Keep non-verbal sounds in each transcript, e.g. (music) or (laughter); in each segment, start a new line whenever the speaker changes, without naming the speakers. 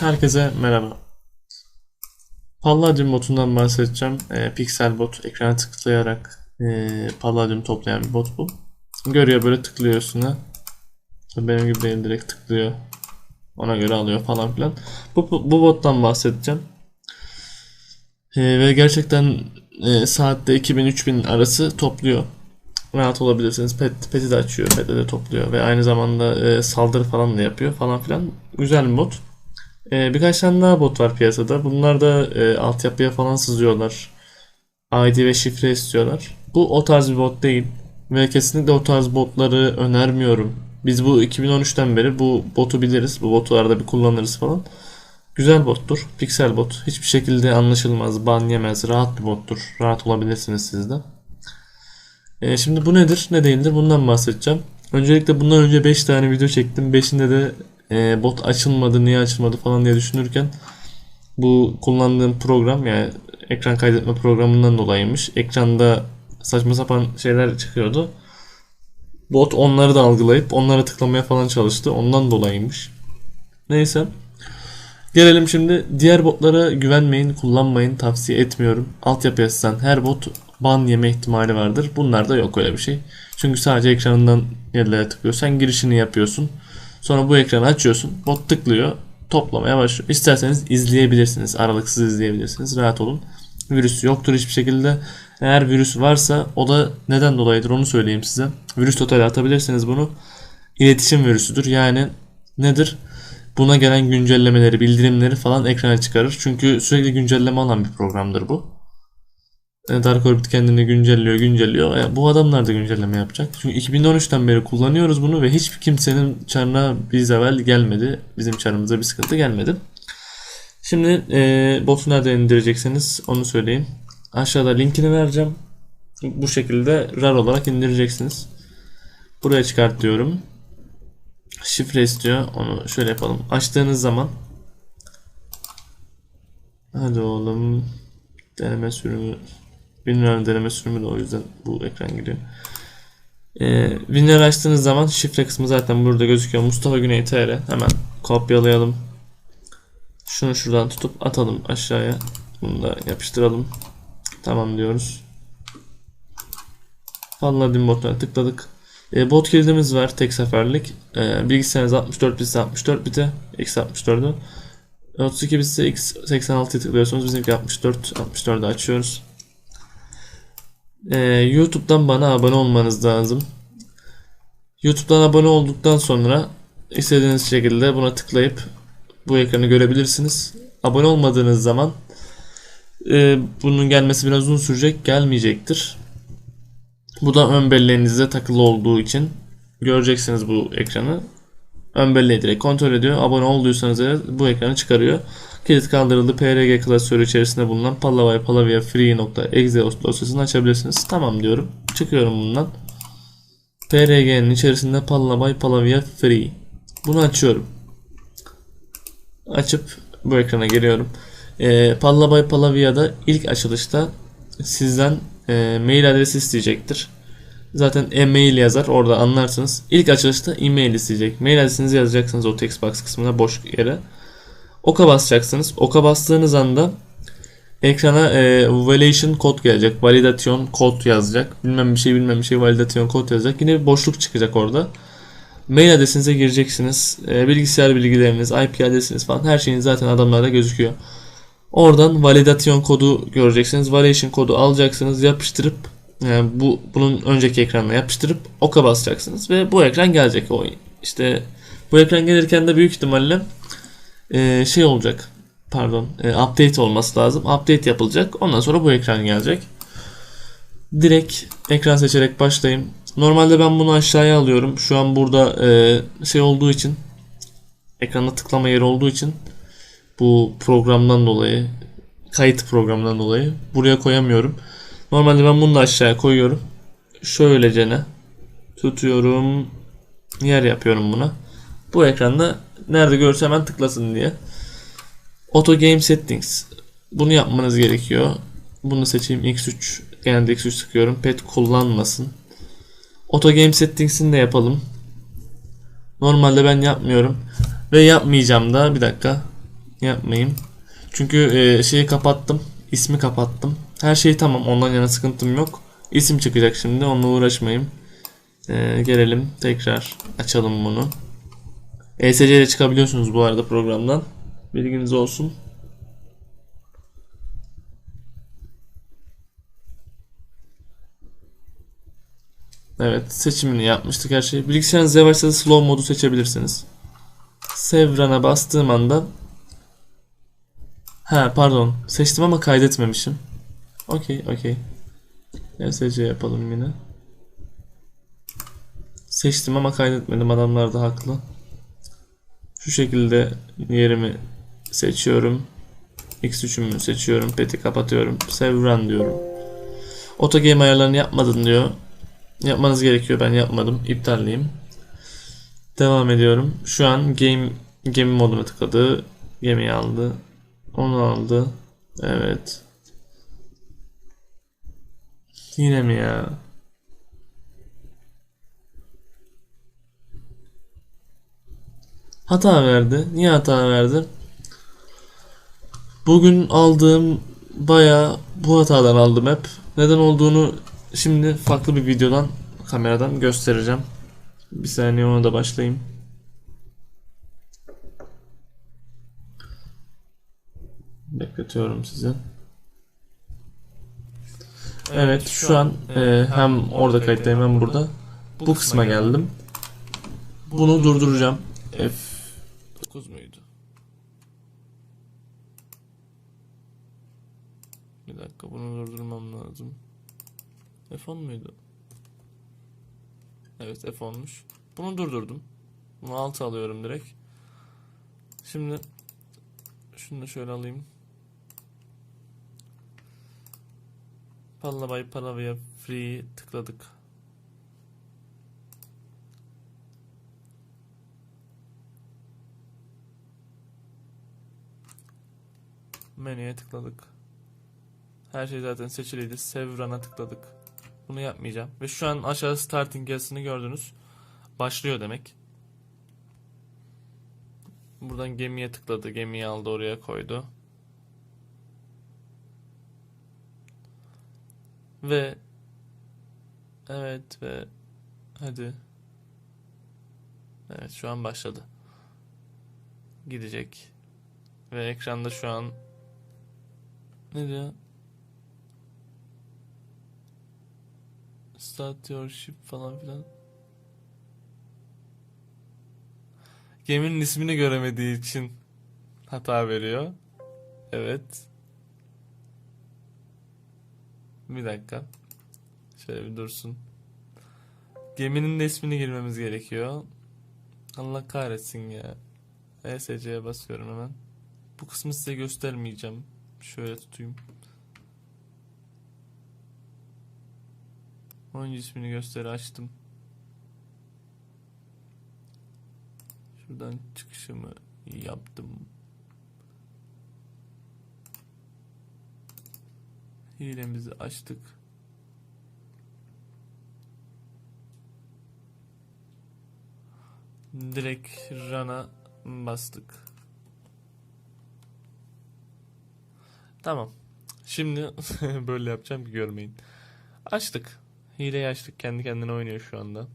Herkese merhaba. Palladium botundan bahsedeceğim. E, Pixel bot ekrana tıklayarak e, Palladium toplayan bir bot bu. Görüyor böyle tıklıyor üstüne. Benim gibi değil direkt tıklıyor. Ona göre alıyor falan filan. Bu, bu, bu bottan bahsedeceğim. E, ve gerçekten e, saatte 2000-3000 arası topluyor. Rahat olabilirsiniz. Pet, pet'i de açıyor. Pet'i de topluyor. Ve aynı zamanda e, saldırı falan da yapıyor falan filan. Güzel bir bot. Ee, birkaç tane daha bot var piyasada. Bunlar da e, altyapıya falan sızıyorlar. ID ve şifre istiyorlar. Bu o tarz bir bot değil. Ve kesinlikle o tarz botları önermiyorum. Biz bu 2013'ten beri bu botu biliriz. Bu botu arada bir kullanırız falan. Güzel bottur. Pixel bot. Hiçbir şekilde anlaşılmaz, ban yemez. Rahat bir bottur. Rahat olabilirsiniz siz de. Ee, şimdi bu nedir, ne değildir bundan bahsedeceğim. Öncelikle bundan önce 5 tane video çektim. 5'inde de e, bot açılmadı, niye açılmadı falan diye düşünürken bu kullandığım program yani ekran kaydetme programından dolayıymış. Ekranda saçma sapan şeyler çıkıyordu. Bot onları da algılayıp onlara tıklamaya falan çalıştı. Ondan dolayıymış. Neyse. Gelelim şimdi diğer botlara güvenmeyin, kullanmayın, tavsiye etmiyorum. Altyapı yazsan her bot ban yeme ihtimali vardır. Bunlarda yok öyle bir şey. Çünkü sadece ekranından yerlere tıklıyor. Sen girişini yapıyorsun. Sonra bu ekranı açıyorsun. Bot tıklıyor. Toplamaya başlıyor. İsterseniz izleyebilirsiniz. Aralıksız izleyebilirsiniz. Rahat olun. Virüs yoktur hiçbir şekilde. Eğer virüs varsa o da neden dolayıdır onu söyleyeyim size. Virüs totale atabilirsiniz bunu. İletişim virüsüdür. Yani nedir? Buna gelen güncellemeleri, bildirimleri falan ekrana çıkarır. Çünkü sürekli güncelleme alan bir programdır bu. Dark Orbit kendini güncelliyor, güncelliyor. Yani bu adamlar da güncelleme yapacak. Çünkü 2013'ten beri kullanıyoruz bunu ve hiçbir kimsenin çarına bir zeval gelmedi. Bizim çarımıza bir sıkıntı gelmedi. Şimdi e, botu nereden indireceksiniz onu söyleyeyim. Aşağıda linkini vereceğim. Bu şekilde RAR olarak indireceksiniz. Buraya çıkart diyorum. Şifre istiyor. Onu şöyle yapalım. Açtığınız zaman Hadi oğlum deneme sürümü WinRAR deneme sürümü de o yüzden bu ekran giriyor. Ee, WinRAR açtığınız zaman şifre kısmı zaten burada gözüküyor. Mustafa Güney TR. Hemen kopyalayalım. Şunu şuradan tutup atalım aşağıya. Bunu da yapıştıralım. Tamam diyoruz. Vallahi botuna tıkladık. E, bot kilidimiz var tek seferlik. E, bilgisayarınız 64 bitse 64 bite. X64'ü. 32 bitse X86'yı tıklıyorsunuz. Bizimki 64. 64'ü açıyoruz. Ee, YouTube'dan bana abone olmanız lazım. YouTube'dan abone olduktan sonra istediğiniz şekilde buna tıklayıp bu ekranı görebilirsiniz. Abone olmadığınız zaman e, bunun gelmesi biraz uzun sürecek, gelmeyecektir. Bu da ön belleğinizde takılı olduğu için göreceksiniz bu ekranı. Ön belleği direkt kontrol ediyor. Abone olduysanız eğer bu ekranı çıkarıyor. Kilit kaldırıldı. PRG klasörü içerisinde bulunan Pallavay Palavia Free.exe dosyasını açabilirsiniz. Tamam diyorum. Çıkıyorum bundan. PRG'nin içerisinde Pallavay Palavia Free. Bunu açıyorum. Açıp bu ekrana geliyorum. E, Pallavay Palavia'da ilk açılışta sizden e, mail adresi isteyecektir. Zaten e-mail yazar orada anlarsınız. İlk açılışta e-mail isteyecek. Mail adresinizi yazacaksınız o text box kısmına boş yere. Oka basacaksınız. Oka bastığınız anda ekrana e, validation kod gelecek. Validasyon kod yazacak. Bilmem bir şey bilmem bir şey validasyon kod yazacak. Yine bir boşluk çıkacak orada. Mail adresinize gireceksiniz. E, bilgisayar bilgileriniz, IP adresiniz falan her şeyin zaten adamlarda gözüküyor. Oradan validasyon kodu göreceksiniz. Validation kodu alacaksınız, yapıştırıp yani bu bunun önceki ekranına yapıştırıp oka basacaksınız ve bu ekran gelecek o işte bu ekran gelirken de büyük ihtimalle e, şey olacak. Pardon. E, update olması lazım. Update yapılacak. Ondan sonra bu ekran gelecek. Direkt ekran seçerek başlayayım. Normalde ben bunu aşağıya alıyorum. Şu an burada e, şey olduğu için ekrana tıklama yeri olduğu için bu programdan dolayı kayıt programından dolayı buraya koyamıyorum. Normalde ben bunu da aşağıya koyuyorum. Şöylece ne tutuyorum yer yapıyorum buna. Bu ekranda nerede görse hemen tıklasın diye. Auto Game Settings. Bunu yapmanız gerekiyor. Bunu seçeyim X3. Genelde X3 sıkıyorum. Pet kullanmasın. Auto Game Settings'ini de yapalım. Normalde ben yapmıyorum. Ve yapmayacağım da bir dakika. Yapmayayım. Çünkü e, şeyi kapattım. ismi kapattım. Her şey tamam. Ondan yana sıkıntım yok. İsim çıkacak şimdi. Onunla uğraşmayayım. E, gelelim. Tekrar açalım bunu. ESC ile çıkabiliyorsunuz bu arada programdan. Bilginiz olsun. Evet seçimini yapmıştık her şeyi. Bilgisayarınız yavaşsa slow modu seçebilirsiniz. Sevran'a bastığım anda Ha pardon seçtim ama kaydetmemişim. Okey okey. ESC yapalım yine. Seçtim ama kaydetmedim adamlar da haklı. Şu şekilde yerimi seçiyorum. X3'ümü seçiyorum. Pet'i kapatıyorum. Save run diyorum. Auto game ayarlarını yapmadın diyor. Yapmanız gerekiyor. Ben yapmadım. İptalleyeyim. Devam ediyorum. Şu an game gemi moduna tıkladı. Gemiyi aldı. Onu aldı. Evet. Yine mi ya? Hata verdi. Niye hata verdi? Bugün aldığım baya bu hatadan aldım hep. Neden olduğunu şimdi farklı bir videodan kameradan göstereceğim. Bir saniye ona da başlayayım. Bekletiyorum sizi. Evet şu an e, hem orada kayıttayım hem burada. Bu kısma geldim. Bunu durduracağım. F9 muydu? Bir dakika bunu durdurmam lazım. F10 muydu? Evet F10'muş. Bunu durdurdum. Bunu altı alıyorum direkt. Şimdi şunu da şöyle alayım. Palla by Palavia Free tıkladık. Menüye tıkladık. Her şey zaten seçiliydi. Save Run'a tıkladık. Bunu yapmayacağım. Ve şu an aşağı starting yazısını gördünüz. Başlıyor demek. Buradan gemiye tıkladı. Gemiyi aldı oraya koydu. Ve evet ve hadi. Evet şu an başladı. Gidecek. Ve ekranda şu an ne diyor? Start your ship falan filan. Geminin ismini göremediği için hata veriyor. Evet. Bir dakika. Şöyle bir dursun. Geminin de ismini girmemiz gerekiyor. Allah kahretsin ya. ESC'ye basıyorum hemen. Bu kısmı size göstermeyeceğim. Şöyle tutayım. Oyuncu ismini gösteri açtım. Şuradan çıkışımı yaptım. Hilemizi açtık. Direkt run'a bastık. Tamam. Şimdi (laughs) böyle yapacağım ki görmeyin. Açtık. Hileyi açtık. Kendi kendine oynuyor şu anda.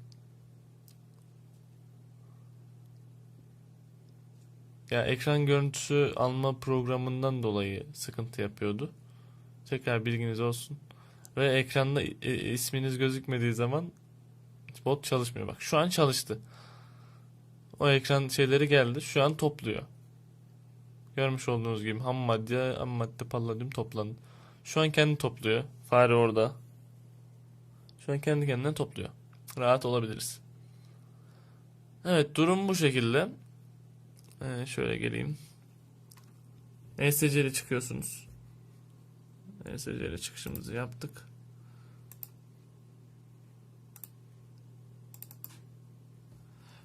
Ya ekran görüntüsü alma programından dolayı sıkıntı yapıyordu. Tekrar bilginiz olsun. Ve ekranda isminiz gözükmediği zaman bot çalışmıyor. Bak şu an çalıştı. O ekran şeyleri geldi. Şu an topluyor. Görmüş olduğunuz gibi ham madde, ham madde palladyum toplandı. Şu an kendi topluyor. Fare orada. Şu an kendi kendine topluyor. Rahat olabiliriz. Evet durum bu şekilde. Ee, şöyle geleyim. ESC ile çıkıyorsunuz. ESC çıkışımızı yaptık.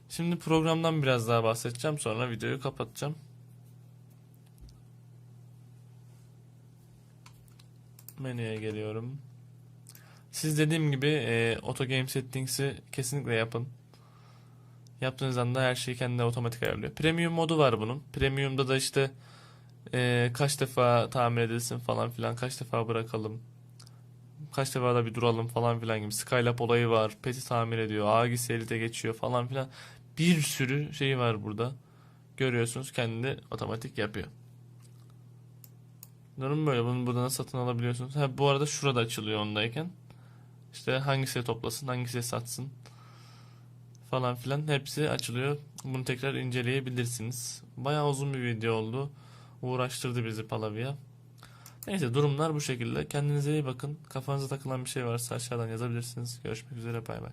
Şimdi programdan biraz daha bahsedeceğim. Sonra videoyu kapatacağım. Menüye geliyorum. Siz dediğim gibi e, Auto Game Settings'i kesinlikle yapın. Yaptığınız anda her şeyi kendine otomatik ayarlıyor. Premium modu var bunun. Premium'da da işte Ee, kaç defa tamir edilsin falan filan. Kaç defa bırakalım. Kaç defa da bir duralım falan filan gibi. Skylab olayı var. Pet'i tamir ediyor. Agis elite geçiyor falan filan. Bir sürü şey var burada. Görüyorsunuz kendi otomatik yapıyor. Durum böyle. Bunu buradan satın alabiliyorsunuz. Ha, bu arada şurada açılıyor ondayken. İşte hangisi toplasın, hangisi satsın falan filan hepsi açılıyor. Bunu tekrar inceleyebilirsiniz. Bayağı uzun bir video oldu. Uğraştırdı bizi Palavia. Neyse durumlar bu şekilde. Kendinize iyi bakın. Kafanıza takılan bir şey varsa aşağıdan yazabilirsiniz. Görüşmek üzere bay bay.